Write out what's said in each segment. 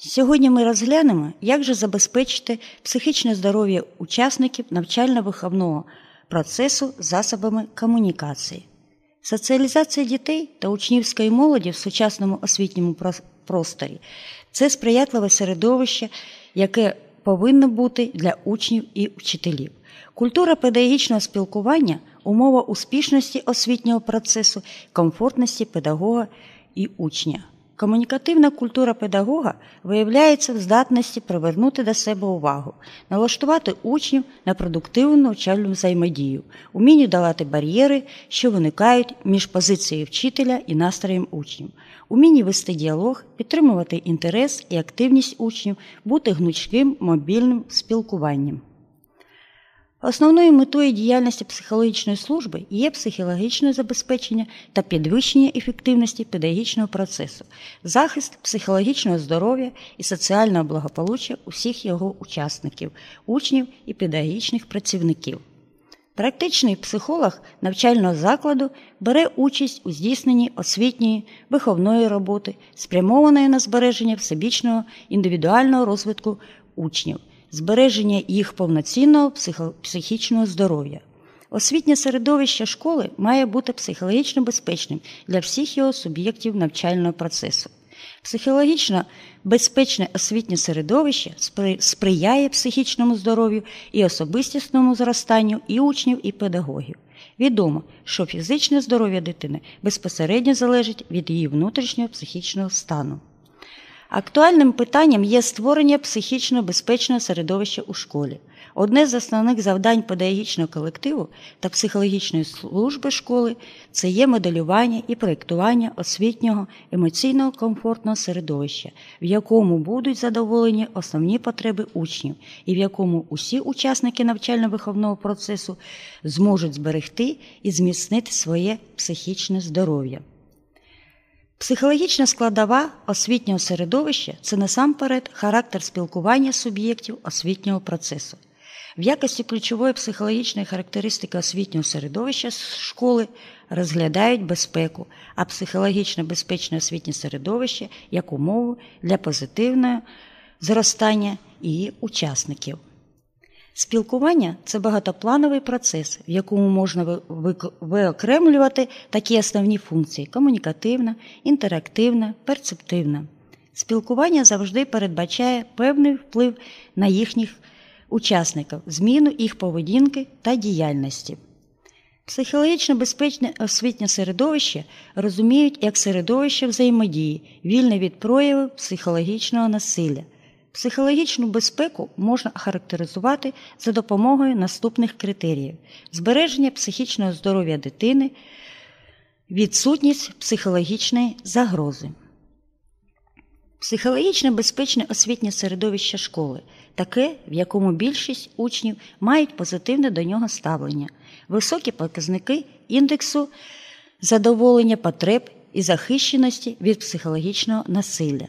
Сьогодні ми розглянемо, як же забезпечити психічне здоров'я учасників навчально-виховного процесу засобами комунікації. Соціалізація дітей та учнівської молоді в сучасному освітньому просторі це сприятливе середовище, яке повинно бути для учнів і вчителів. Культура педагогічного спілкування умова успішності освітнього процесу, комфортності педагога і учня. Комунікативна культура педагога виявляється в здатності привернути до себе увагу, налаштувати учнів на продуктивну навчальну взаємодію, умінню давати бар'єри, що виникають між позицією вчителя і настроєм учнів, умінні вести діалог, підтримувати інтерес і активність учнів, бути гнучким мобільним спілкуванням. Основною метою діяльності психологічної служби є психологічне забезпечення та підвищення ефективності педагогічного процесу, захист психологічного здоров'я і соціального благополуччя усіх його учасників, учнів і педагогічних працівників. Практичний психолог навчального закладу бере участь у здійсненні освітньої виховної роботи, спрямованої на збереження всебічного індивідуального розвитку учнів збереження їх повноцінного психічного здоров'я. Освітнє середовище школи має бути психологічно безпечним для всіх його суб'єктів навчального процесу. Психологічно безпечне освітнє середовище сприяє психічному здоров'ю і особистісному зростанню і учнів, і педагогів. Відомо, що фізичне здоров'я дитини безпосередньо залежить від її внутрішнього психічного стану. Актуальним питанням є створення психічно безпечного середовища у школі. Одне з основних завдань педагогічного колективу та психологічної служби школи це є моделювання і проєктування освітнього емоційного комфортного середовища, в якому будуть задоволені основні потреби учнів, і в якому усі учасники навчально-виховного процесу зможуть зберегти і зміцнити своє психічне здоров'я. Психологічна складова освітнього середовища це насамперед характер спілкування суб'єктів освітнього процесу. В якості ключової психологічної характеристики освітнього середовища школи розглядають безпеку, а психологічно безпечне освітнє середовище як умову для позитивного зростання її учасників. Спілкування це багатоплановий процес, в якому можна виокремлювати такі основні функції комунікативна, інтерактивна, перцептивна. Спілкування завжди передбачає певний вплив на їхніх учасників, зміну їх поведінки та діяльності. Психологічно безпечне освітнє середовище розуміють як середовище взаємодії, вільне від проявів психологічного насилля. Психологічну безпеку можна характеризувати за допомогою наступних критеріїв: збереження психічного здоров'я дитини, відсутність психологічної загрози. Психологічно безпечне освітнє середовище школи таке, в якому більшість учнів мають позитивне до нього ставлення, високі показники індексу задоволення потреб і захищеності від психологічного насилля.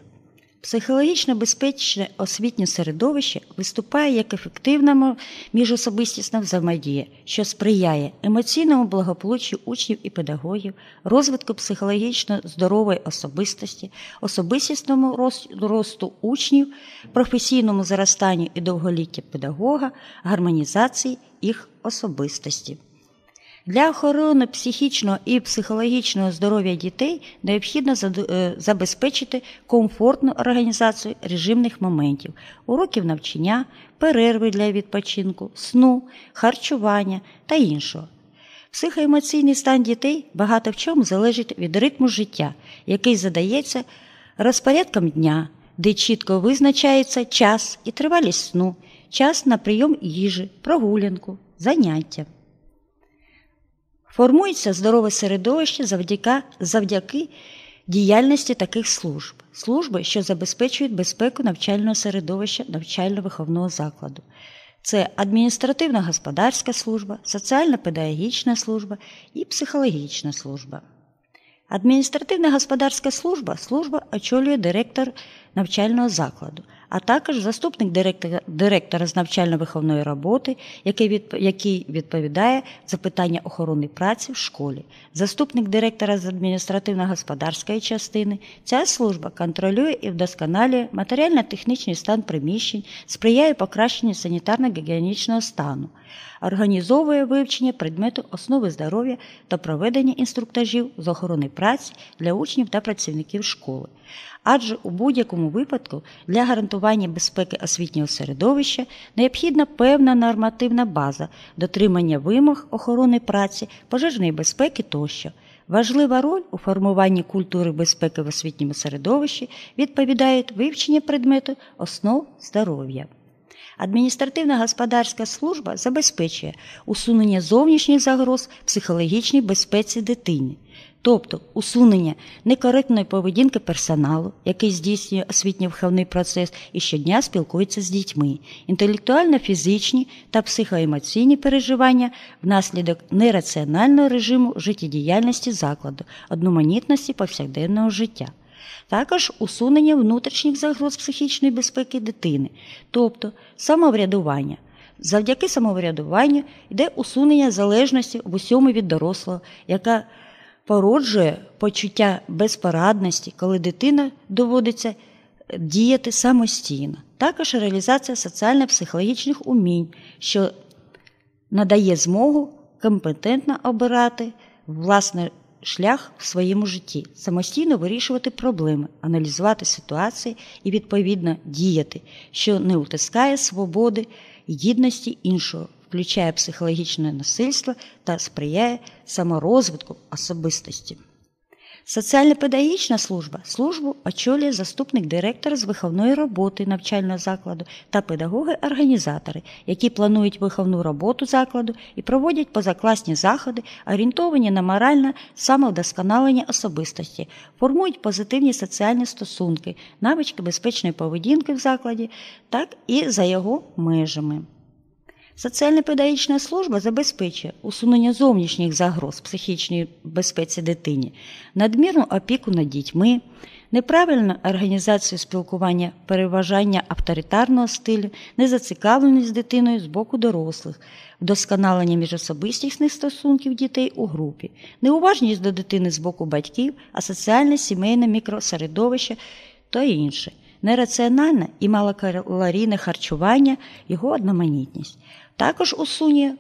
Психологічно безпечне освітнє середовище виступає як ефективна міжособистісна взаємодія, що сприяє емоційному благополуччю учнів і педагогів, розвитку психологічно здорової особистості, особистісному росту учнів, професійному зростанню і довголіття педагога, гармонізації їх особистості. Для охорони психічного і психологічного здоров'я дітей необхідно е, забезпечити комфортну організацію режимних моментів, уроків навчання, перерви для відпочинку, сну, харчування та іншого. Психоемоційний стан дітей багато в чому залежить від ритму життя, який задається розпорядком дня, де чітко визначається час і тривалість сну, час на прийом їжі, прогулянку, заняття. Формується здорове середовище завдяки, завдяки діяльності таких служб, служби, що забезпечують безпеку навчального середовища навчально-виховного закладу. Це адміністративна господарська служба, соціально-педагогічна служба і психологічна служба. Адміністративна господарська служба служба очолює директор навчального закладу, а також заступник директора, директора з навчально-виховної роботи, який, від, який відповідає за питання охорони праці в школі, заступник директора з адміністративно-господарської частини. Ця служба контролює і вдосконалює матеріально-технічний стан приміщень, сприяє покращенню санітарно-гігієнічного стану, організовує вивчення предмету основи здоров'я та проведення інструктажів з охорони праці для учнів та працівників школи адже у будь-якому випадку для гарантування безпеки освітнього середовища необхідна певна нормативна база дотримання вимог охорони праці, пожежної безпеки тощо. Важлива роль у формуванні культури безпеки в освітньому середовищі відповідають вивчення предмету основ здоров'я. Адміністративна господарська служба забезпечує усунення зовнішніх загроз психологічній безпеці дитини, тобто усунення некоректної поведінки персоналу, який здійснює освітньо-виховний процес і щодня спілкується з дітьми, інтелектуально-фізичні та психоемоційні переживання внаслідок нераціонального режиму життєдіяльності закладу, одноманітності повсякденного життя. Також усунення внутрішніх загроз психічної безпеки дитини, тобто самоврядування. Завдяки самоврядуванню йде усунення залежності в усьому від дорослого, яка породжує почуття безпорадності, коли дитина доводиться діяти самостійно. Також реалізація соціально-психологічних умінь, що надає змогу компетентно обирати власний шлях в своєму житті, самостійно вирішувати проблеми, аналізувати ситуації і відповідно діяти, що не утискає свободи і гідності іншого включає психологічне насильство та сприяє саморозвитку особистості. Соціально-педагогічна служба службу очолює заступник директора з виховної роботи навчального закладу та педагоги-організатори, які планують виховну роботу закладу і проводять позакласні заходи, орієнтовані на моральне самовдосконалення особистості, формують позитивні соціальні стосунки, навички безпечної поведінки в закладі, так і за його межами. Соціально-педагогічна служба забезпечує усунення зовнішніх загроз психічній безпеці дитині, надмірну опіку над дітьми, неправильну організацію спілкування, переважання авторитарного стилю, незацікавленість дитиною з боку дорослих, вдосконалення міжособистісних стосунків дітей у групі, неуважність до дитини з боку батьків, а соціальне сімейне мікросередовище та інше. Нераціональне і малокалорійне харчування, його одноманітність. Також усунює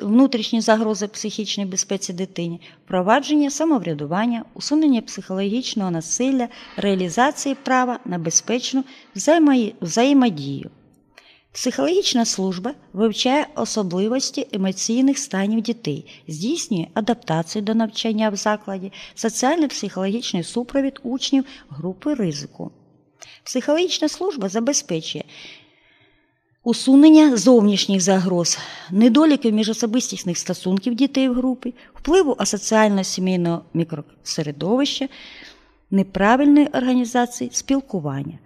внутрішні загрози психічної безпеці дитині, впровадження самоврядування, усунення психологічного насилля, реалізації права на безпечну взаємодію. Психологічна служба вивчає особливості емоційних станів дітей, здійснює адаптацію до навчання в закладі, соціально-психологічний супровід учнів групи ризику. Психологічна служба забезпечує усунення зовнішніх загроз, недоліків міжособистісних стосунків дітей в групі, впливу асоціально-сімейного мікросередовища, неправильної організації спілкування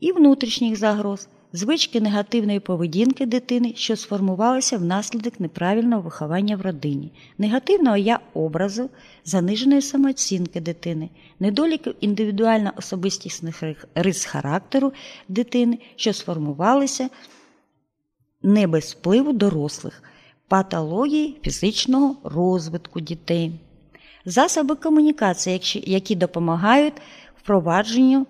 і внутрішніх загроз. Звички негативної поведінки дитини, що сформувалися внаслідок неправильного виховання в родині, негативного я образу, заниженої самооцінки дитини, недоліків індивідуально особистісних рис характеру дитини, що сформувалися не без впливу дорослих, патології фізичного розвитку дітей, засоби комунікації, які допомагають впровадженню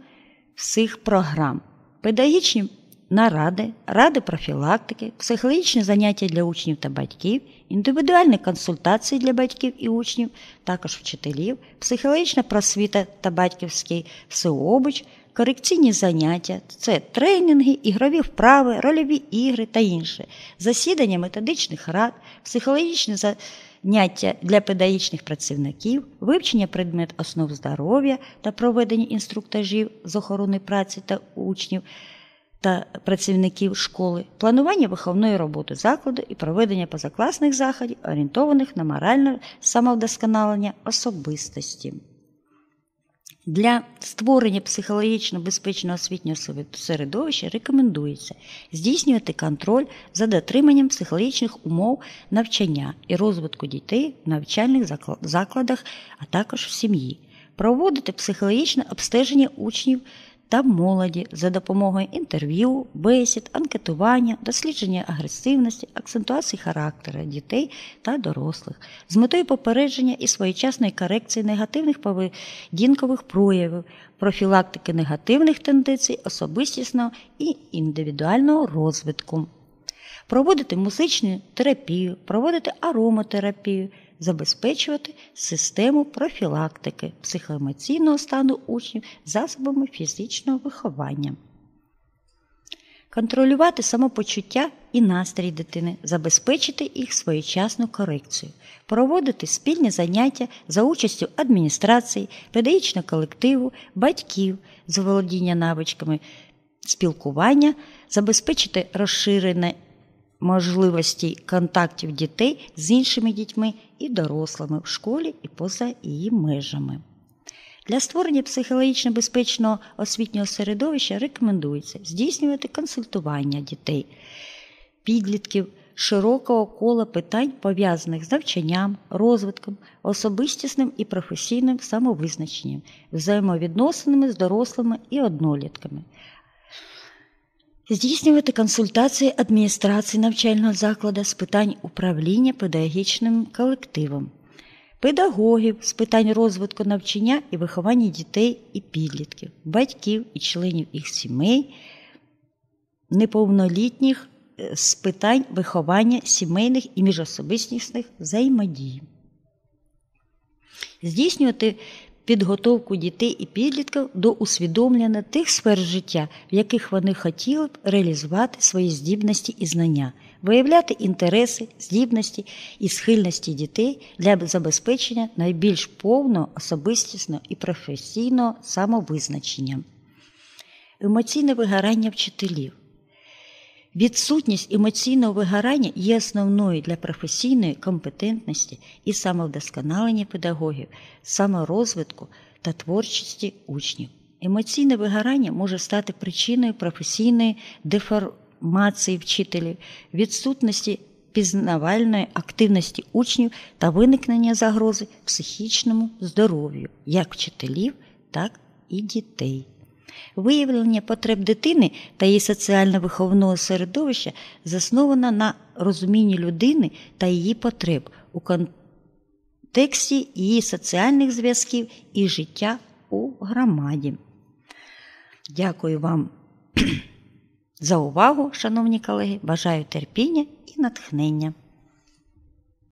всіх програм, педагогічні наради, ради профілактики, психологічні заняття для учнів та батьків, індивідуальні консультації для батьків і учнів, також вчителів, психологічна просвіта та батьківський всеобич, корекційні заняття, це тренінги, ігрові вправи, рольові ігри та інше, засідання методичних рад, психологічні заняття для педагогічних працівників, вивчення предмет основ здоров'я та проведення інструктажів з охорони праці та учнів. Та працівників школи, планування виховної роботи закладу і проведення позакласних заходів, орієнтованих на моральне самовдосконалення особистості. Для створення психологічно безпечного освітнього середовища рекомендується здійснювати контроль за дотриманням психологічних умов навчання і розвитку дітей в навчальних закладах, а також в сім'ї, проводити психологічне обстеження учнів та молоді за допомогою інтерв'ю, бесід, анкетування, дослідження агресивності, акцентуації характеру дітей та дорослих з метою попередження і своєчасної корекції негативних поведінкових проявів, профілактики негативних тенденцій, особистісного і індивідуального розвитку. Проводити музичну терапію, проводити аромотерапію, забезпечувати систему профілактики психоемоційного стану учнів засобами фізичного виховання. Контролювати самопочуття і настрій дитини, забезпечити їх своєчасну корекцію, проводити спільні заняття за участю адміністрації, педагогічного колективу, батьків з володіння навичками спілкування, забезпечити розширене можливості контактів дітей з іншими дітьми і дорослими в школі і поза її межами. Для створення психологічно безпечного освітнього середовища рекомендується здійснювати консультування дітей, підлітків широкого кола питань, пов'язаних з навчанням, розвитком, особистісним і професійним самовизначенням, взаємовідносинами з дорослими і однолітками, здійснювати консультації адміністрації навчального закладу з питань управління педагогічним колективом, педагогів з питань розвитку навчання і виховання дітей і підлітків, батьків і членів їх сімей, неповнолітніх е, з питань виховання сімейних і міжособистісних взаємодій. Здійснювати підготовку дітей і підлітків до усвідомлення тих сфер життя, в яких вони хотіли б реалізувати свої здібності і знання, виявляти інтереси, здібності і схильності дітей для забезпечення найбільш повного особистісного і професійного самовизначення. Емоційне вигорання вчителів. Відсутність емоційного вигорання є основною для професійної компетентності і самовдосконалення педагогів, саморозвитку та творчості учнів. Емоційне вигорання може стати причиною професійної деформації вчителів, відсутності пізнавальної активності учнів та виникнення загрози психічному здоров'ю як вчителів, так і дітей. Виявлення потреб дитини та її соціально-виховного середовища засновано на розумінні людини та її потреб у контексті її соціальних зв'язків і життя у громаді. Дякую вам за увагу, шановні колеги. Бажаю терпіння і натхнення.